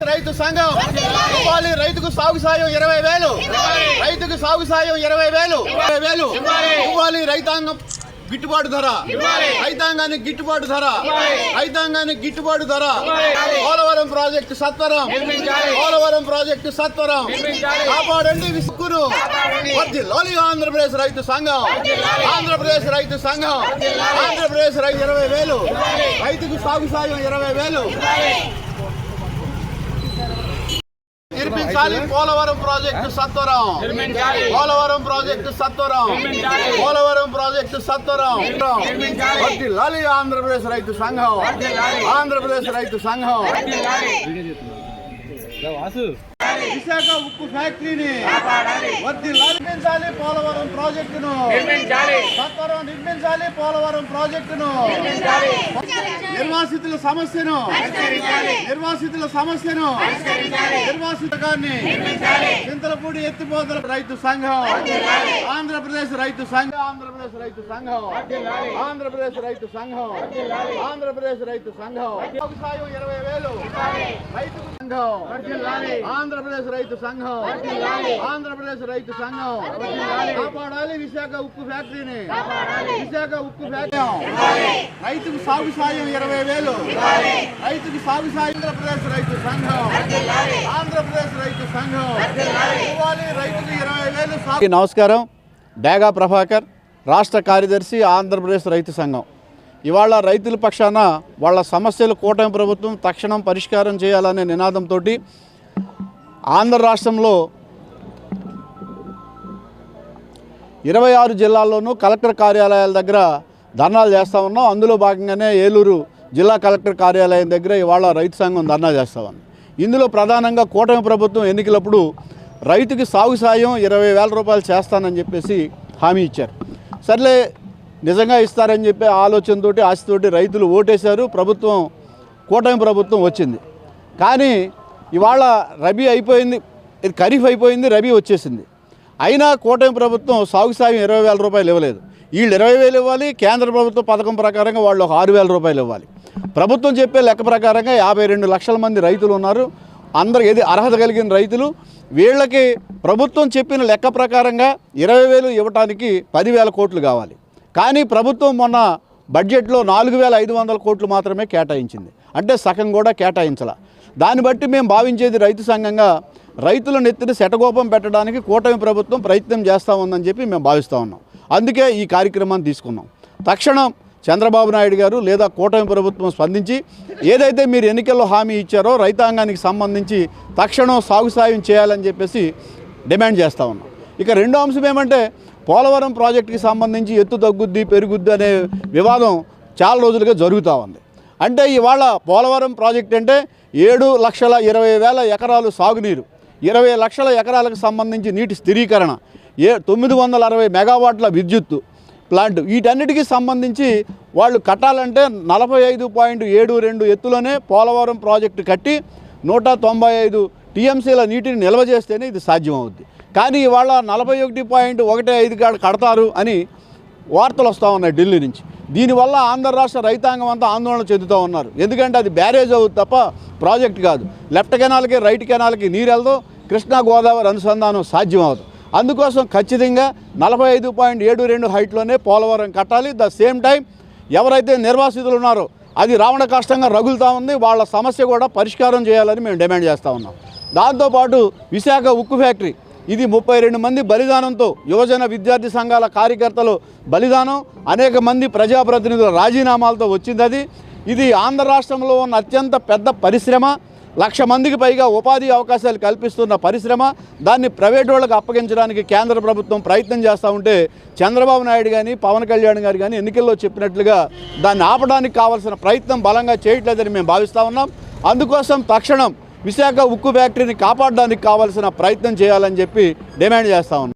రైతు సంఘం. ఇవ్వాలి. రైతుకు సాగు సాయం ఇరవై వేలు. రైతుకు సాగు సాయం ఇరవై వేలు. ఇరవై వేలు. ఇవ్వాలి. రైతాంగం గిట్టుబాటు ధర. రైతాంగానికి గిట్టుబాటు ధర. రైతాంగానికి గిట్టుబాటు ధర. పోలవరం ప్రాజెక్టు సత్వరం. పోలవరం ప్రాజెక్టు సత్వరం. కాపాడండి విసుక్కును వర్ధిల్లాలి ఆంధ్రప్రదేశ్ రైతు సంఘం. ఆంధ్రప్రదేశ్ రైతు సంఘం. ఆంధ్రప్రదేశ్ రైతు ఇరవై వేలు. రైతుకు సాగు సాయం ఇరవై వేలు. నిర్మించాలి పోలవరం ప్రాజెక్టు సత్వరం. పోలవరం ప్రాజెక్టు సత్వరం. పోలవరం ప్రాజెక్టు సత్వరం. వర్ధిల్లాలి ఆంధ్రప్రదేశ్ రైతు సంఘం. ఆంధ్రప్రదేశ్ రైతు సంఘం. విశాఖ ఉక్కు ఫ్యాక్టరీని నిర్మించాలి పోలవరం ప్రాజెక్టును. సత్వరం నిర్మించాలి పోలవరం ప్రాజెక్టును. నిర్వాసితుల సమస్యను. నిర్వాసితుల సమస్యను. నిర్వాసితకాన్ని చింతలపూడి ఎత్తిపోతల రైతు సంఘం. ఆంధ్రప్రదేశ్ రైతు సంఘం. ఆంధ్రప్రదేశ్ రైతు సంఘం. ఆంధ్రప్రదేశ్ రైతు సంఘం. ఆంధ్రప్రదేశ్ రైతు సంఘం. వ్యవసాయం ఇరవై వేలు. రైతు సంఘం. ఆంధ్రప్రదేశ్ రైతు సంఘం. ఆంధ్రప్రదేశ్ రైతు సంఘం. కాపాడాలి విశాఖ ఉక్కు ఫ్యాక్టరీని. విశాఖ ఉక్కు ఫ్యాక్టరీ. రైతుకు సాగు సాయం ఇరవై వేలు. రైతుకు సాగు సాయం ఆంధ్రప్రదేశ్ రైతు సంఘం. ఆంధ్రప్రదేశ్ రైతు సంఘం. ఇవ్వాలి రైతుకు ఇరవై వేలు నమస్కారం. డేగా ప్రభాకర్ రాష్ట్ర కార్యదర్శి ఆంధ్రప్రదేశ్ రైతు సంఘం. ఇవాళ రైతుల పక్షాన వాళ్ళ సమస్యలు కూటమి ప్రభుత్వం తక్షణం పరిష్కారం చేయాలనే నినాదంతో ఆంధ్ర రాష్ట్రంలో ఇరవై ఆరు జిల్లాల్లోనూ కలెక్టర్ కార్యాలయాల దగ్గర ధర్నాలు చేస్తూ ఉన్నాం. అందులో భాగంగానే ఏలూరు జిల్లా కలెక్టర్ కార్యాలయం దగ్గర ఇవాళ రైతు సంఘం ధర్నా చేస్తూ ఉంది. ఇందులో ప్రధానంగా కూటమి ప్రభుత్వం ఎన్నికలప్పుడు రైతుకి సాగు సాయం ఇరవై వేల రూపాయలు చేస్తానని చెప్పేసి హామీ ఇచ్చారు. సర్లే నిజంగా ఇస్తారని చెప్పి ఆలోచనతోటి ఆశతోటి రైతులు ఓటేశారు. ప్రభుత్వం కూటమి ప్రభుత్వం వచ్చింది. కానీ ఇవాళ రబీ అయిపోయింది. ఇది ఖరీఫ్ అయిపోయింది రబీ వచ్చేసింది. అయినా కూటమి ప్రభుత్వం సాగు సాయం ఇరవై వేల రూపాయలు ఇవ్వలేదు. వీళ్ళు ఇరవై వేలు ఇవ్వాలి కేంద్ర ప్రభుత్వ పథకం ప్రకారంగా వాళ్ళు ఒక ఆరు వేల రూపాయలు ఇవ్వాలి. ప్రభుత్వం చెప్పే లెక్క ప్రకారంగా యాభై రెండు లక్షల మంది రైతులు ఉన్నారు. అందరు ఏది అర్హత కలిగిన రైతులు. వీళ్ళకి ప్రభుత్వం చెప్పిన లెక్క ప్రకారంగా ఇరవై వేలు ఇవ్వటానికి పదివేల కోట్లు కావాలి. కానీ ప్రభుత్వం మొన్న బడ్జెట్లో నాలుగు వేల ఐదు వందల కోట్లు మాత్రమే కేటాయించింది. అంటే సగం కూడా కేటాయించాల. దాన్ని బట్టి మేము భావించేది రైతు సంఘంగా రైతుల నెత్తిన శటగోపం పెట్టడానికి కూటమి ప్రభుత్వం ప్రయత్నం చేస్తూ ఉందని చెప్పి మేము భావిస్తూ ఉన్నాం. అందుకే ఈ కార్యక్రమాన్ని తీసుకున్నాం. తక్షణం చంద్రబాబు నాయుడు గారు లేదా కూటమి ప్రభుత్వం స్పందించి ఏదైతే మీరు ఎన్నికల్లో హామీ ఇచ్చారో రైతాంగానికి సంబంధించి తక్షణం సాగు సాయం చేయాలని చెప్పేసి డిమాండ్ చేస్తూ ఉన్నాం. ఇక రెండో అంశం ఏమంటే పోలవరం ప్రాజెక్టుకి సంబంధించి ఎత్తు తగ్గుద్ది పెరుగుద్ది అనే వివాదం చాలా రోజులుగా జరుగుతూ ఉంది. అంటే ఇవాళ పోలవరం ప్రాజెక్ట్ అంటే ఏడు లక్షల ఇరవై వేల ఎకరాలు సాగునీరు. ఇరవై లక్షల ఎకరాలకు సంబంధించి నీటి స్థిరీకరణ. ఏ తొమ్మిది వందల అరవై మెగావాట్ల విద్యుత్తు ప్లాంట్. వీటన్నిటికీ సంబంధించి వాళ్ళు కట్టాలంటే నలభై ఐదు పాయింట్ ఏడు రెండు ఎత్తులోనే పోలవరం ప్రాజెక్టు కట్టి నూట తొంభై ఐదు టీఎంసీల నీటిని నిల్వ చేస్తేనే ఇది సాధ్యమవుద్ది. కానీ ఇవాళ నలభై ఒకటి పాయింట్ ఒకటి ఐదు కాడ కడతారు అని వార్తలు వస్తూ ఉన్నాయి ఢిల్లీ నుంచి. దీనివల్ల ఆంధ్ర రాష్ట్ర రైతాంగం అంతా ఆందోళన చెందుతూ ఉన్నారు. ఎందుకంటే అది బ్యారేజ్ అవుతుంది తప్ప ప్రాజెక్ట్ కాదు. లెఫ్ట్ కెనాల్కి రైట్ కెనాల్కి నీరు వెళ్దు కృష్ణా గోదావరి అనుసంధానం సాధ్యం అవ్వదు అందుకోసం ఖచ్చితంగా నలభై ఐదు పాయింట్ ఏడు రెండు హైట్లోనే పోలవరం కట్టాలి. ద సేమ్ టైం ఎవరైతే నిర్వాసితులు ఉన్నారో అది రావణ కష్టంగా రగులుతూ ఉంది. వాళ్ళ సమస్య కూడా పరిష్కారం చేయాలని మేము డిమాండ్ చేస్తూ ఉన్నాం. దాంతోపాటు విశాఖ ఉక్కు ఫ్యాక్టరీ ఇది ముప్పై రెండు మంది బలిదానంతో యువజన విద్యార్థి సంఘాల కార్యకర్తలు బలిదానం అనేక మంది ప్రజాప్రతినిధుల రాజీనామాలతో వచ్చింది అది. ఇది ఆంధ్ర రాష్ట్రంలో ఉన్న అత్యంత పెద్ద పరిశ్రమ. లక్ష మందికి పైగా ఉపాధి అవకాశాలు కల్పిస్తున్న పరిశ్రమ. దాన్ని ప్రైవేట్ వాళ్ళకి అప్పగించడానికి కేంద్ర ప్రభుత్వం ప్రయత్నం చేస్తూ ఉంటే చంద్రబాబు నాయుడు కానీ పవన్ కళ్యాణ్ గారు కానీ ఎన్నికల్లో చెప్పినట్లుగా దాన్ని ఆపడానికి కావాల్సిన ప్రయత్నం బలంగా చేయట్లేదని మేము భావిస్తూ ఉన్నాం. అందుకోసం తక్షణం విశాఖ ఉక్కు ఫ్యాక్టరీని కాపాడడానికి కావాల్సిన ప్రయత్నం చేయాలని చెప్పి డిమాండ్ చేస్తా